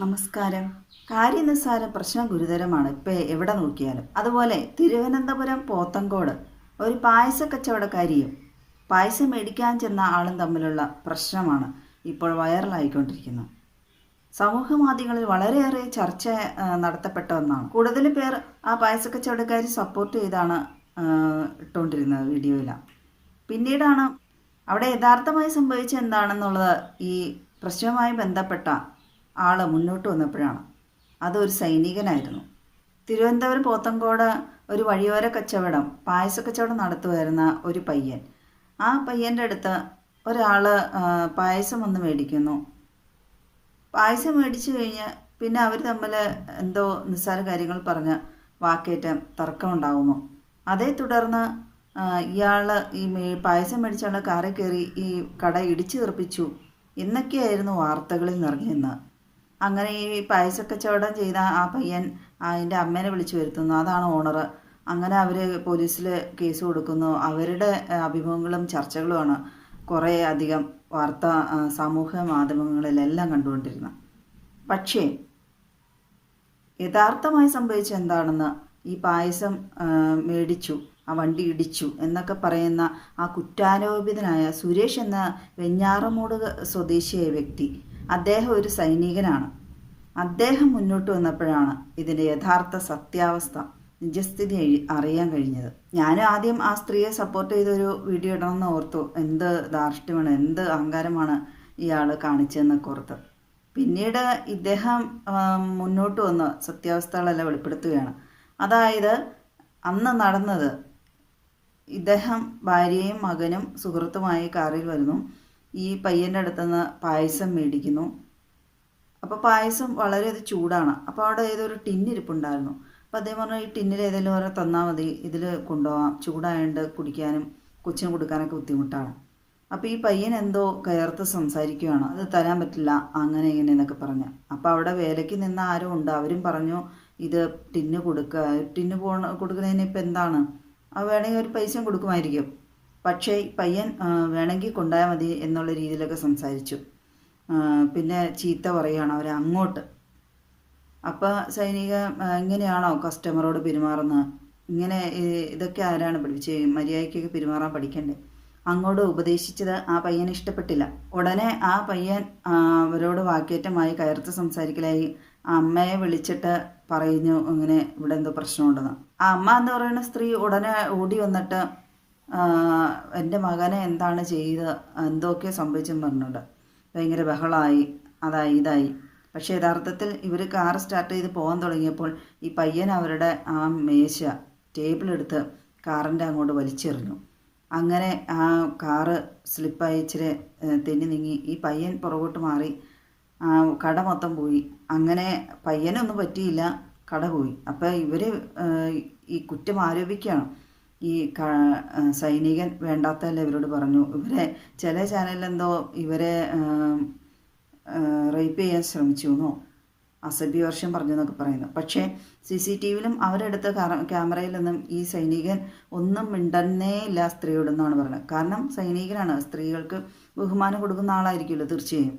നമസ്കാരം. കാര്യനിസ്സാര പ്രശ്നം ഗുരുതരമാണ്. ഇപ്പം എവിടെ നോക്കിയാലും. അതുപോലെ തിരുവനന്തപുരം പോത്തങ്കോട് ഒരു പായസ കച്ചവടക്കാരിയും പായസം മേടിക്കാൻ ചെന്ന ആളും തമ്മിലുള്ള പ്രശ്നമാണ് ഇപ്പോൾ വൈറലായിക്കൊണ്ടിരിക്കുന്നത്. സമൂഹ മാധ്യമങ്ങളിൽ വളരെയേറെ ചർച്ച നടത്തപ്പെട്ട ഒന്നാണ്. കൂടുതൽ പേർ ആ പായസ കച്ചവടക്കാരി സപ്പോർട്ട് ചെയ്താണ് ഇട്ടുകൊണ്ടിരുന്നത് വീഡിയോയിലാണ് പിന്നീടാണ് അവിടെ യഥാർത്ഥമായി സംഭവിച്ചത് എന്താണെന്നുള്ളത് ഈ പ്രശ്നവുമായി ബന്ധപ്പെട്ട ആൾ മുന്നോട്ട് വന്നപ്പോഴാണ്. അതൊരു സൈനികനായിരുന്നു. തിരുവനന്തപുരം പോത്തങ്കോട് ഒരു വഴിയോര കച്ചവടം പായസ കച്ചവടം നടത്തുമായിരുന്ന ഒരു പയ്യൻ. ആ പയ്യന്റെ അടുത്ത് ഒരാൾ പായസം വന്ന് മേടിക്കുന്നു. പായസം മേടിച്ചു കഴിഞ്ഞ് പിന്നെ അവർ തമ്മിൽ എന്തോ നിസ്സാര കാര്യങ്ങൾ പറഞ്ഞ് വാക്കേറ്റം തർക്കം ഉണ്ടാവുന്നു. അതേ തുടർന്ന് ഇയാൾ ഈ പായസം മേടിച്ചാണ് കാറിൽ കയറി ഈ കട ഇടിച്ചു തെറിപ്പിച്ചു എന്നൊക്കെയായിരുന്നു വാർത്തകളിൽ നിറഞ്ഞിരുന്നത്. അങ്ങനെ ഈ പായസ കച്ചവടം ചെയ്ത ആ പയ്യൻ അതിന്റെ അമ്മേനെ വിളിച്ചു വരുത്തുന്നു. അതാണ് ഓണർ. അങ്ങനെ അവർ പോലീസിൽ കേസ് കൊടുക്കുന്നു. അവരുടെ അഭിമുഖങ്ങളും ചർച്ചകളുമാണ് കുറേ അധികം വാർത്ത സാമൂഹ്യ മാധ്യമങ്ങളിലെല്ലാം കണ്ടുകൊണ്ടിരുന്നത് പക്ഷേ യഥാർത്ഥമായി സംഭവിച്ചത് എന്താണെന്ന് ഈ പായസം മേടിച്ചു ആ വണ്ടി ഇടിച്ചു എന്നൊക്കെ പറയുന്ന ആ കുറ്റാരോപിതനായ സുരേഷ് എന്ന വെഞ്ഞാറമൂട് സ്വദേശിയായ വ്യക്തി അദ്ദേഹം ഒരു സൈനികനാണ്. അദ്ദേഹം മുന്നോട്ട് വന്നപ്പോഴാണ് ഇതിന്റെ യഥാർത്ഥ സത്യാവസ്ഥ നിജസ്ഥിതി അറിയാൻ കഴിഞ്ഞത്. ഞാൻ ആദ്യം ആ സ്ത്രീയെ സപ്പോർട്ട് ചെയ്തൊരു വീഡിയോ ഇടണമെന്ന് ഓർത്തു. എന്ത് ധാർഷ്ട്യമാണ് എന്ത് അഹങ്കാരമാണ് ഇയാൾ കാണിച്ചതെന്നൊക്കെ ഓർത്ത്. പിന്നീട് ഇദ്ദേഹം മുന്നോട്ട് വന്ന് സത്യാവസ്ഥകളെല്ലാം വെളിപ്പെടുത്തുകയാണ്. അതായത് അന്ന് നടന്നത് ഇദ്ദേഹം ഭാര്യയും മകനും സുഹൃത്തുമായി കാറിൽ വരുന്നു. ഈ പയ്യന്റെ അടുത്തുനിന്ന് പായസം മേടിക്കുന്നു. അപ്പോൾ പായസം വളരെ അത് ചൂടാണ്. അപ്പോൾ അവിടെ ഏതൊരു ടിന്നിരിപ്പുണ്ടായിരുന്നു അപ്പോൾ അദ്ദേഹം പറഞ്ഞു ഈ ടിന്നിൽ ഏതെങ്കിലും ഓരോ തന്നാൽ മതി. ഇതിൽ കൊണ്ടുപോകാം ചൂടായതുകൊണ്ട് കുടിക്കാനും കൊച്ചിന് കൊടുക്കാനൊക്കെ ബുദ്ധിമുട്ടാണ്. അപ്പോൾ ഈ പയ്യൻ എന്തോ കയർത്ത് സംസാരിക്കുകയാണ് അത് തരാൻ പറ്റില്ല. അങ്ങനെ ഇങ്ങനെ എന്നൊക്കെ പറഞ്ഞ്. അപ്പോൾ അവിടെ വേലയ്ക്ക് നിന്ന ആരും ഉണ്ട്. അവരും പറഞ്ഞു ഇത് ടിന്ന് കൊടുക്കുക ടിന്ന് പോണ കൊടുക്കുന്നതിന് ഇപ്പം എന്താണ്? വേണമെങ്കിൽ ഒരു പൈസയും കൊടുക്കുമായിരിക്കും. പക്ഷേ പയ്യൻ വേണമെങ്കിൽ കൊണ്ടുപോയാൽ മതി എന്നുള്ള രീതിയിലൊക്കെ സംസാരിച്ചു. പിന്നെ ചീത്ത പറയുകയാണ് അവർ അങ്ങോട്ട്. അപ്പോൾ സൈനിക എങ്ങനെയാണോ കസ്റ്റമറോട് പെരുമാറുന്നത് ഇങ്ങനെ ഇതൊക്കെ ആരാണ് പഠിപ്പിച്ച്? മര്യാദയ്ക്കൊക്കെ പെരുമാറാൻ പഠിക്കണ്ടേ? അങ്ങോട്ട് ഉപദേശിച്ചത് ആ പയ്യന് ഇഷ്ടപ്പെട്ടില്ല. ഉടനെ ആ പയ്യൻ അവരോട് വാക്കേറ്റമായി കയർത്ത് സംസാരിക്കലായി. അമ്മയെ വിളിച്ചിട്ട് പറയുന്നു ഇങ്ങനെ ഇവിടെ എന്തോ പ്രശ്നമുണ്ടെന്ന്. ആ അമ്മ എന്ന് പറയുന്ന സ്ത്രീ ഉടനെ ഓടി വന്നിട്ട് എന്റെ മകനെ എന്താണ് ചെയ്ത് എന്തൊക്കെ സംഭവിച്ചെന്ന് പറഞ്ഞിട്ടുണ്ട് ഭയങ്കര ബഹളമായി അതായി ഇതായി. പക്ഷേ യഥാർത്ഥത്തിൽ ഇവർ കാർ സ്റ്റാർട്ട് ചെയ്ത് പോകാൻ തുടങ്ങിയപ്പോൾ ഈ പയ്യൻ അവരുടെ ആ മേശ ടേബിൾ എടുത്ത് കാറിന്റെ അങ്ങോട്ട് വലിച്ചെറിഞ്ഞു. അങ്ങനെ ആ കാറ് സ്ലിപ്പായി ഇച്ചിരി തെന്നി നീങ്ങി. ഈ പയ്യൻ പുറകോട്ട് മാറി കട മൊത്തം പോയി. അങ്ങനെ പയ്യനൊന്നും പറ്റിയില്ല കട പോയി. അപ്പോൾ ഇവർ ഈ കുറ്റം ആരോപിക്കുകയാണ്. ഈ സൈനികൻ വേണ്ടാത്തല്ല ഇവരോട് പറഞ്ഞു. ഇവരെ ചില ചാനലിലെന്തോ ഇവരെ റേപ്പ് ചെയ്യാൻ ശ്രമിച്ചു എന്നോ അസഭ്യവർഷം പറഞ്ഞു എന്നൊക്കെ പറയുന്നു. പക്ഷേ സി സി ടി വിയിലും അവരെടുത്ത ക്യാമറയിലൊന്നും ഈ സൈനികൻ ഒന്നും മിണ്ടന്നേ ഇല്ല സ്ത്രീയോടെന്നാണ് പറയുന്നത്. കാരണം സൈനികനാണ്. സ്ത്രീകൾക്ക് ബഹുമാനം കൊടുക്കുന്ന ആളായിരിക്കുമല്ലോ തീർച്ചയായും.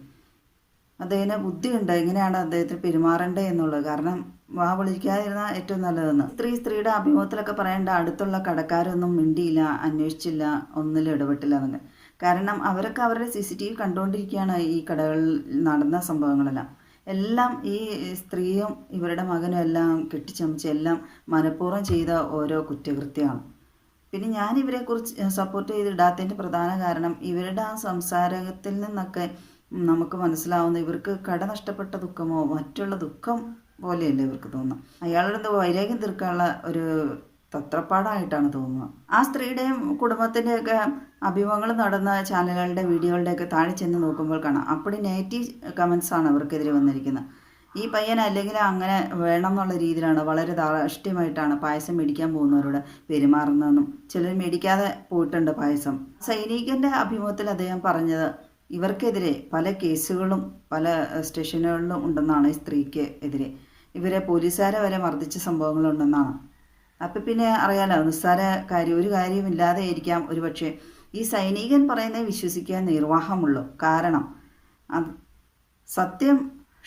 അദ്ദേഹത്തിന് ബുദ്ധിയുണ്ട്. എങ്ങനെയാണ് അദ്ദേഹത്തിന് പെരുമാറേണ്ടത് എന്നുള്ളത്? കാരണം വാ വിളിക്കാതിരുന്ന ഏറ്റവും നല്ലതെന്ന്. സ്ത്രീ സ്ത്രീയുടെ അഭിമുഖത്തിലൊക്കെ പറയേണ്ട അടുത്തുള്ള കടക്കാരൊന്നും മിണ്ടിയില്ല അന്വേഷിച്ചില്ല ഒന്നിലും ഇടപെട്ടില്ല എന്നൊക്കെ. കാരണം അവരൊക്കെ അവരുടെ സി സി ടി വി കണ്ടുകൊണ്ടിരിക്കുകയാണ് ഈ കടകളിൽ നടന്ന സംഭവങ്ങളെല്ലാം. എല്ലാം ഈ സ്ത്രീയും ഇവരുടെ മകനും എല്ലാം കെട്ടിച്ചമച്ച് എല്ലാം മനഃപൂർവം ചെയ്ത ഓരോ കുറ്റകൃത്യമാണ്. പിന്നെ ഞാൻ ഇവരെക്കുറിച്ച് സപ്പോർട്ട് ചെയ്തിടാത്തതിന്റെ പ്രധാന കാരണം ഇവരുടെ ആ സംസാരത്തിൽ നിന്നൊക്കെ നമുക്ക് മനസ്സിലാവുന്ന ഇവർക്ക് കട നഷ്ടപ്പെട്ട ദുഃഖമോ മറ്റുള്ള ദുഃഖം പോലെയല്ലേ ഇവർക്ക് തോന്നുന്നത് അയാളുടെ വൈരാഗ്യം തീർക്കാനുള്ള ഒരു തത്രപ്പാടായിട്ടാണ് തോന്നുന്നത് ആ സ്ത്രീയുടെയും കുടുംബത്തിന്റെയൊക്കെ അഭിമുഖങ്ങൾ നടന്ന ചാനലുകളുടെ വീഡിയോകളുടെയൊക്കെ താഴെ ചെന്ന് നോക്കുമ്പോൾ കാണാം. അപ്പടി നെഗറ്റീവ് കമൻസാണ് അവർക്കെതിരെ വന്നിരിക്കുന്നത്. ഈ പയ്യൻ അല്ലെങ്കിൽ അങ്ങനെ വേണം എന്നുള്ള രീതിയിലാണ് വളരെ ധാർഷ്ട്യമായിട്ടാണ് പായസം മേടിക്കാൻ പോകുന്നവരോട് പെരുമാറുന്നതെന്നും ചിലർ മേടിക്കാതെ പോയിട്ടുണ്ട് പായസം. സൈനികന്റെ അഭിമുഖത്തിൽ അദ്ദേഹം പറഞ്ഞത് ഇവർക്കെതിരെ പല കേസുകളും പല സ്റ്റേഷനുകളിലും ഉണ്ടെന്നാണ് ഈ സ്ത്രീക്ക് എതിരെ. ഇവരെ പോലീസുകാരെ വരെ മർദ്ദിച്ച സംഭവങ്ങളുണ്ടെന്നാണ്. അപ്പം പിന്നെ അറിയാലോ നിസ്സാര കാര്യം ഒരു കാര്യമില്ലാതെ ആയിരിക്കാം ഒരുപക്ഷെ. ഈ സൈനികൻ പറയുന്നത് വിശ്വസിക്കാൻ നിർവാഹമുള്ളൂ. കാരണം അത് സത്യം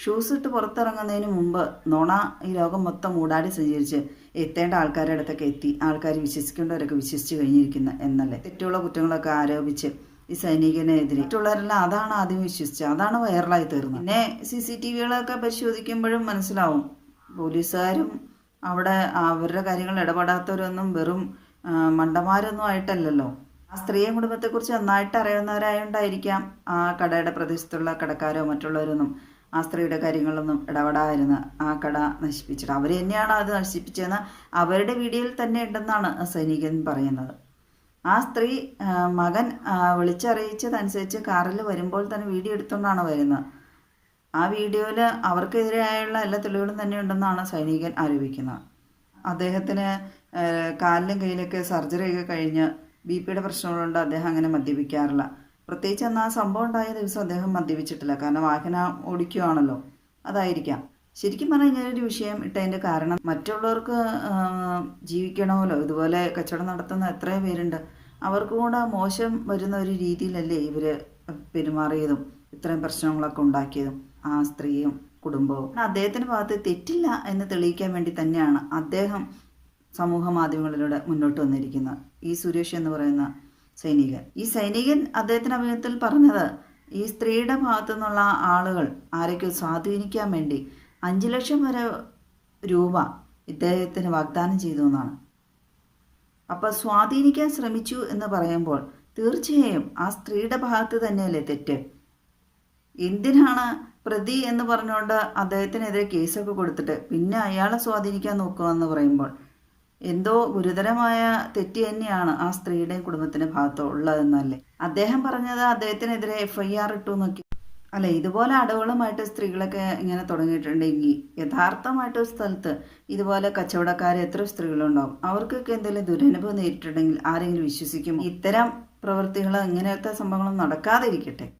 ഷൂസ് ഇട്ട് പുറത്തിറങ്ങുന്നതിന് മുമ്പ് നുണ ഈ ലോകം മൊത്തം മൂടാടി സഞ്ചരിച്ച് എത്തേണ്ട ആൾക്കാരുടെ അടുത്തൊക്കെ എത്തി. ആൾക്കാർ വിശ്വസിക്കേണ്ടവരൊക്കെ വിശ്വസിച്ച് കഴിഞ്ഞിരിക്കുന്ന എന്നല്ലേ. തെറ്റുള്ള കുറ്റങ്ങളൊക്കെ ആരോപിച്ച് ഈ സൈനികനെതിരെ മറ്റുള്ളവരെല്ലാം അതാണ് ആദ്യം വിശ്വസിച്ചത്. അതാണ് വൈറലായി തീർന്നത്. പിന്നെ സി സി ടി വികളൊക്കെ പരിശോധിക്കുമ്പോഴും മനസ്സിലാവും. പോലീസുകാരും അവിടെ അവരുടെ കാര്യങ്ങൾ ഇടപെടാത്തവരൊന്നും വെറും മണ്ടന്മാരൊന്നും ആയിട്ടല്ലല്ലോ. ആ സ്ത്രീയും കുടുംബത്തെക്കുറിച്ച് നന്നായിട്ട് അറിയുന്നവരായോണ്ടായിരിക്കാം ആ കടയുടെ പ്രദേശത്തുള്ള കടക്കാരോ മറ്റുള്ളവരൊന്നും ആ സ്ത്രീയുടെ കാര്യങ്ങളൊന്നും ഇടപെടാതിരുന്ന് ആ കട നശിപ്പിച്ചിട്ട്. അവർ തന്നെയാണ് അത് നശിപ്പിച്ചതെന്ന് അവരുടെ വീഡിയോയിൽ തന്നെ ഉണ്ടെന്നാണ് സൈനികൻ പറയുന്നത്. ആ സ്ത്രീ മകൻ വിളിച്ചറിയിച്ചതനുസരിച്ച് കാറിൽ വരുമ്പോൾ തന്നെ വീഡിയോ എടുത്തുകൊണ്ടാണ് വരുന്നത്. ആ വീഡിയോയിൽ അവർക്കെതിരായുള്ള എല്ലാ തെളിവുകളും തന്നെ ഉണ്ടെന്നാണ് സൈനികൻ ആരോപിക്കുന്നത്. അദ്ദേഹത്തിന് കാലിലും കയ്യിലൊക്കെ സർജറിയൊക്കെ കഴിഞ്ഞ് ബി പിയുടെ പ്രശ്നങ്ങളുണ്ട് അദ്ദേഹം അങ്ങനെ മദ്യപിക്കാറില്ല. പ്രത്യേകിച്ച് എന്നാൽ ആ സംഭവം ഉണ്ടായ ദിവസം അദ്ദേഹം മദ്യപിച്ചിട്ടില്ല. കാരണം വാഹനം ഓടിക്കുകയാണല്ലോ അതായിരിക്കാം. ശരിക്കും പറഞ്ഞാൽ ഒരു വിഷയം ഇട്ടതിന്റെ കാരണം മറ്റുള്ളവർക്ക് ജീവിക്കണമല്ലോ. ഇതുപോലെ കച്ചവടം നടത്തുന്ന എത്രയോ പേരുണ്ട്. അവർക്കും കൂടെ മോശം വരുന്ന ഒരു രീതിയിലല്ലേ ഇവർ പെരുമാറിയതും ഇത്രയും പ്രശ്നങ്ങളൊക്കെ ഉണ്ടാക്കിയതും ആ സ്ത്രീയും കുടുംബവും. അദ്ദേഹത്തിന്റെ ഭാഗത്ത് തെറ്റില്ല എന്ന് തെളിയിക്കാൻ വേണ്ടി തന്നെയാണ് അദ്ദേഹം സമൂഹ മാധ്യമങ്ങളിലൂടെ മുന്നോട്ട് വന്നിരിക്കുന്നത്. ഈ സുരേഷ് എന്ന് പറയുന്ന സൈനികൻ. ഈ സൈനികൻ അദ്ദേഹത്തിന്റെ അഭിമുഖത്തിൽ പറഞ്ഞത് ഈ സ്ത്രീയുടെ ഭാഗത്തു നിന്നുള്ള ആളുകൾ ആരൊക്കെ സ്വാധീനിക്കാൻ വേണ്ടി അഞ്ച് ലക്ഷം വരെ രൂപ ഇദ്ദേഹത്തിന് വാഗ്ദാനം ചെയ്തു എന്നാണ്. അപ്പോൾ സ്വാധീനിക്കാൻ ശ്രമിച്ചു എന്ന് പറയുമ്പോൾ തീർച്ചയായും ആ സ്ത്രീയുടെ ഭാഗത്ത് തന്നെയല്ലേ തെറ്റ്? എന്തിനാണ് പ്രതി എന്ന് പറഞ്ഞുകൊണ്ട് അദ്ദേഹത്തിനെതിരെ കേസൊക്കെ കൊടുത്തിട്ട് പിന്നെ അയാളെ സ്വാധീനിക്കാൻ നോക്കുക എന്ന് പറയുമ്പോൾ എന്തോ ഗുരുതരമായ തെറ്റ് തന്നെയാണ് ആ സ്ത്രീയുടെയും കുടുംബത്തിന്റെ ഭാഗത്ത് ഉള്ളതെന്നല്ലേ? അദ്ദേഹം പറഞ്ഞത് അദ്ദേഹത്തിനെതിരെ എഫ് ഐ ആർ ഇട്ടു നോക്കി അല്ല ഇതുപോലെ അടവുകളുമായിട്ട് സ്ത്രീകളൊക്കെ ഇങ്ങനെ തുടങ്ങിയിട്ടുണ്ടെങ്കിൽ യഥാർത്ഥമായിട്ട് ഒരു സ്ഥലത്ത് ഇതുപോലെ കച്ചവടക്കാർ എത്ര സ്ത്രീകളുണ്ടാവും? അവർക്കൊക്കെ എന്തെങ്കിലും ദുരനുഭവം നേരിട്ടുണ്ടെങ്കിൽ ആരെങ്കിലും വിശ്വസിക്കും ഇത്തരം പ്രവൃത്തികൾ ഇങ്ങനത്തെ സംഭവങ്ങളും നടക്കാതിരിക്കട്ടെ.